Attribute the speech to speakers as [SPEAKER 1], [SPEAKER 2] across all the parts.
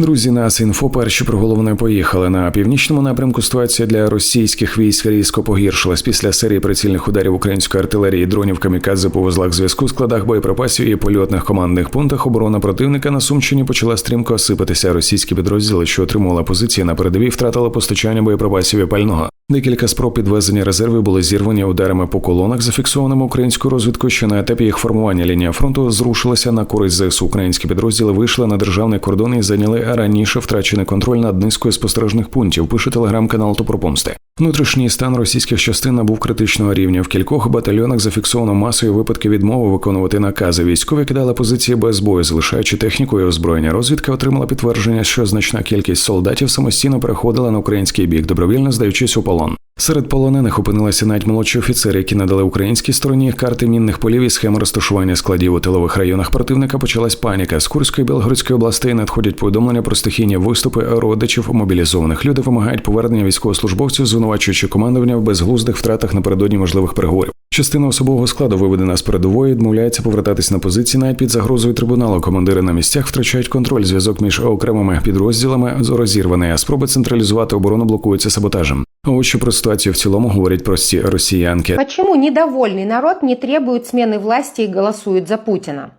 [SPEAKER 1] Друзі, нас інфо перші про головне поїхали на північному напрямку. Ситуація для російських військ різко погіршилась після серії прицільних ударів української артилерії, дронів камікадзе по вузлах зв'язку, складах боєприпасів і польотних командних пунктах. Оборона противника на Сумщині почала стрімко сипатися. Російські підрозділи, що отримували позиції на передовій, втратили постачання боєприпасів і пального. Декілька спроб підвезення резервів були зірвані ударами по колонах, зафіксованими українською розвідкою, що на етапі їх формування лінія фронту зрушилася на користь ЗСУ. Українські підрозділи вийшли на державний кордон і зайняли раніше втрачений контроль над низкою спостережних пунктів. Пише телеграм-канал Топропомсти. Внутрішній стан російських частин набув критичного рівня. В кількох батальйонах зафіксовано масові випадки відмови виконувати накази. Військові кидали позиції без бою, залишаючи техніку і озброєння. Розвідка отримала підтвердження, що значна кількість солдатів самостійно переходила на український бік, добровільно здаючись у полон. Серед полонених опинилися навіть молодші офіцери, які надали українській стороні карти мінних полів і схеми розташування складів у тилових районах противника. Почалась паніка. З Курської Білгородської областей надходять повідомлення про стихійні виступи родичів мобілізованих. Люди вимагають повернення військовослужбовців, звинувачуючи командування в безглуздих втратах напередодні можливих переговорів. Частина особового складу, виведена з передової, відмовляється повертатись на позиції навіть під загрозою трибуналу. Командири на місцях втрачають контроль. Зв'язок між окремими підрозділами розірваний, а спроби централізувати оборону блокуються саботажем. А Ось що про ситуацію в цілому говорять прості росіянки.
[SPEAKER 2] Почему недовольный народ не требует смены власти и голосует за Путина?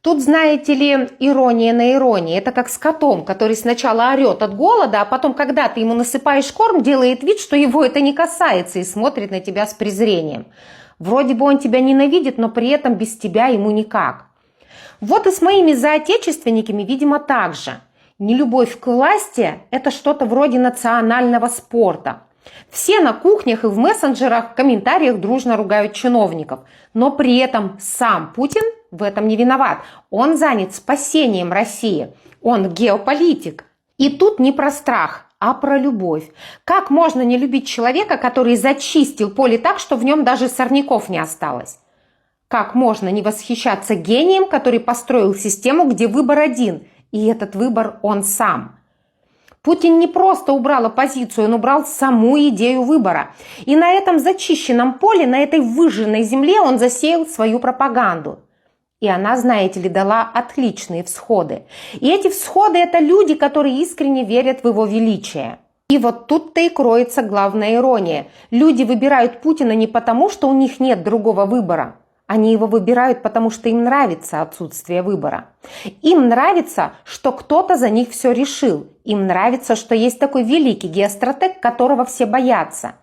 [SPEAKER 2] Тут, знаете ли, ирония на иронии. Это как с котом, который сначала орет от голода, а потом, когда ты ему насыпаешь корм, делает вид, что его это не касается и смотрит на тебя с презрением. Вроде бы он тебя ненавидит, но при этом без тебя ему никак. Вот и с моими заотечественниками, видимо, так же. Нелюбовь к власти – это что-то вроде национального спорта. все на кухнях и в мессенджерах, в комментариях дружно ругают чиновников. Но при этом сам Путин в этом не виноват. Он занят спасением России. Он геополитик. И тут не про страх, а про любовь. Как можно не любить человека, который зачистил поле так, что в нем даже сорняков не осталось? Как можно не восхищаться гением, который построил систему, где выбор один, и этот выбор он сам? Путин не просто убрал оппозицию, он убрал саму идею выбора. И на этом зачищенном поле, на этой выжженной земле он засеял свою пропаганду. И она, знаете ли, дала отличные всходы. И эти всходы – это люди, которые искренне верят в его величие. И вот тут-то и кроется главная ирония. Люди выбирают Путина не потому, что у них нет другого выбора. Они его выбирают, потому что им нравится отсутствие выбора. Им нравится, что кто-то за них все решил. Им нравится, что есть такой великий геостратег, которого все боятся.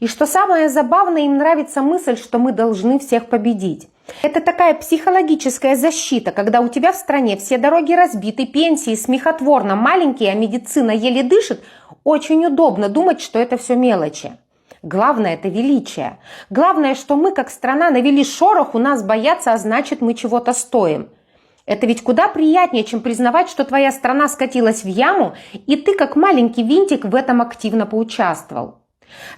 [SPEAKER 2] И что самое забавное, им нравится мысль, что мы должны всех победить. Это такая психологическая защита, когда у тебя в стране все дороги разбиты, пенсии смехотворно маленькие, а медицина еле дышит, очень удобно думать, что это все мелочи. Главное – это величие. Главное, что мы, как страна, навели шорох, у нас боятся, а значит, мы чего-то стоим. Это ведь куда приятнее, чем признавать, что твоя страна скатилась в яму, и ты, как маленький винтик, в этом активно поучаствовал.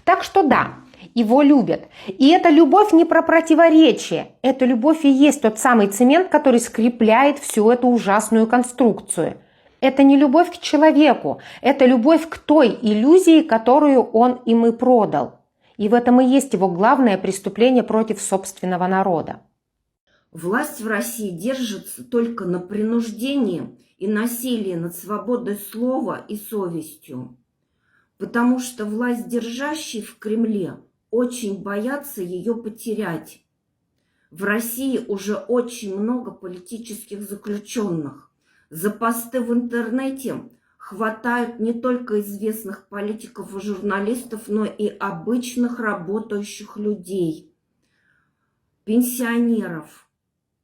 [SPEAKER 2] Так что да, его любят. И эта любовь не про противоречие. Эта любовь и есть тот самый цемент, который скрепляет всю эту ужасную конструкцию. Это не любовь к человеку, это любовь к той иллюзии, которую он им и продал. И в этом и есть его главное преступление против собственного народа.
[SPEAKER 3] Власть в России держится только на принуждении и насилии над свободой слова и совестью. Потому что власть держащие в Кремле очень боятся ее потерять. В России уже очень много политических заключенных. За посты в интернете хватают не только известных политиков и журналистов, но и обычных работающих людей, пенсионеров,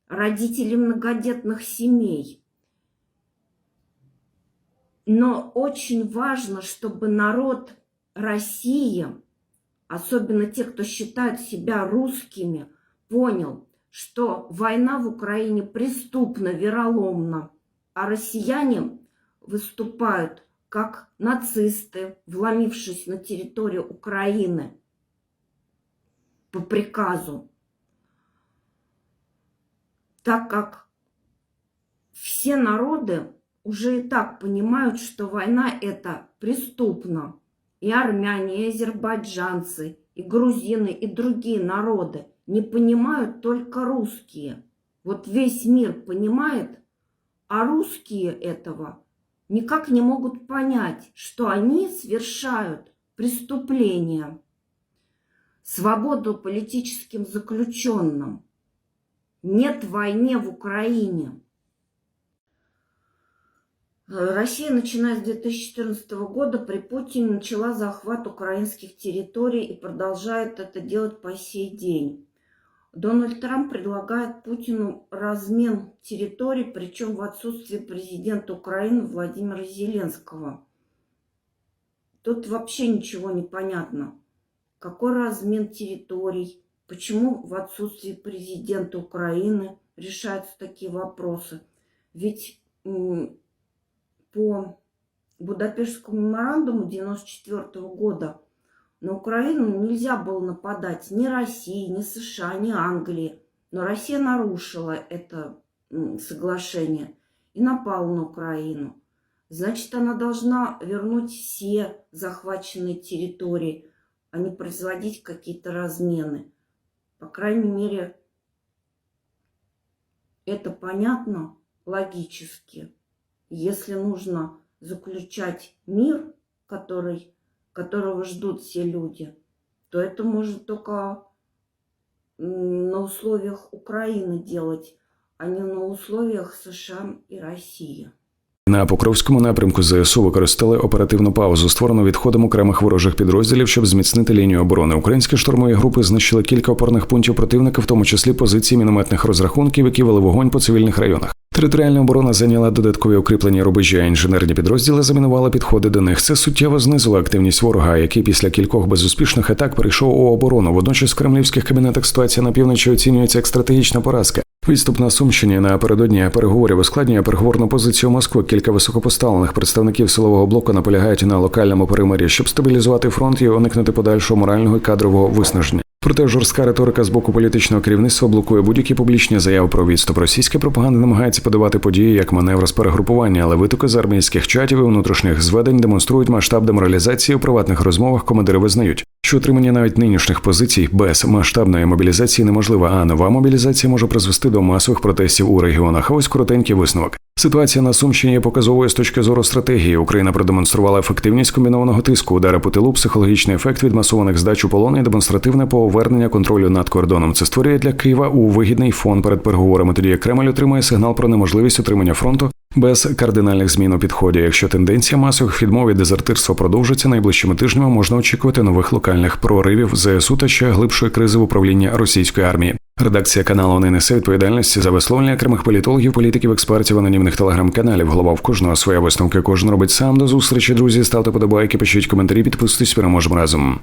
[SPEAKER 3] родителей многодетных семей. Но очень важно, чтобы народ России, особенно те, кто считают себя русскими, понял, что война в Украине преступна, вероломна, а россияне выступают как нацисты, вломившись на территорию Украины по приказу, так как все народы уже и так понимают, что война это преступна. И армяне, и азербайджанцы, и грузины, и другие народы не понимают только русские. Вот весь мир понимает, а русские этого никак не могут понять, что они совершают преступление, свободу политическим заключенным. Нет войны в Украине. Россия, начиная с 2014 года, при Путине начала захват украинских территорий и продолжает это делать по сей день. Дональд Трамп предлагает Путину размен территорий, причем в отсутствие президента Украины Владимира Зеленского. Тут вообще ничего не понятно. Какой размен территорий? Почему в отсутствие президента Украины решаются такие вопросы? Ведь по Будапештскому меморандуму 1994 года на Украину нельзя было нападать ни России, ни США, ни Англии. Но Россия нарушила это соглашение и напала на Украину. Значит, она должна вернуть все захваченные территории, а не производить какие-то размены. По крайней мере, это понятно логически. Если нужно заключать мир, который, которого ждут все люди, то это может только на условиях Украины делать, а не на условиях США и России.
[SPEAKER 1] На Покровському напрямку ЗСУ використали оперативну паузу, створену відходом окремих ворожих підрозділів, щоб зміцнити лінію оборони. Українські штурмові групи знищили кілька опорних пунктів противника, в тому числі позиції мінометних розрахунків, які вели вогонь по цивільних районах. Територіальна оборона зайняла додаткові укріплені рубежі, а інженерні підрозділи замінували підходи до них. Це суттєво знизило активність ворога, який після кількох безуспішних атак перейшов у оборону. Водночас в кремлівських кабінетах ситуація на півночі оцінюється як стратегічна поразка. Відступ на Сумщині напередодні переговорів ускладнює переговорну позицію Москви. Кілька високопоставлених представників силового блоку наполягають на локальному перемир'ї, щоб стабілізувати фронт і уникнути подальшого морального і кадрового виснаження. Проте жорстка риторика з боку політичного керівництва блокує будь-які публічні заяви про відступ. Російська пропаганда намагається подавати події як маневр з перегрупування, але витоки з армійських чатів і внутрішніх зведень демонструють масштаб деморалізації у приватних розмовах. Командири визнають, що отримання навіть нинішніх позицій без масштабної мобілізації неможливо, а нова мобілізація може призвести до масових протестів у регіонах. А ось коротенький висновок. Ситуація на Сумщині є з точки зору стратегії. Україна продемонструвала ефективність комбінованого тиску, удари по тилу, психологічний ефект від масованих здач у полону і демонстративне повернення контролю над кордоном. Це створює для Києва у вигідний фон перед переговорами. Тоді як Кремль отримує сигнал про неможливість отримання фронту без кардинальних змін у підході. Якщо тенденція масових відмов і дезертирства продовжиться найближчими тижнями, можна очікувати нових локальних проривів ЗСУ та ще глибшої кризи в управлінні російської армії. Редакція каналу не несе відповідальності за висловлення окремих політологів, політиків, експертів, анонімних телеграм-каналів. Голова в кожного своя висновки. Кожен робить сам до зустрічі. Друзі, ставте подобайки, пишіть коментарі, підписуйтесь. Переможемо разом.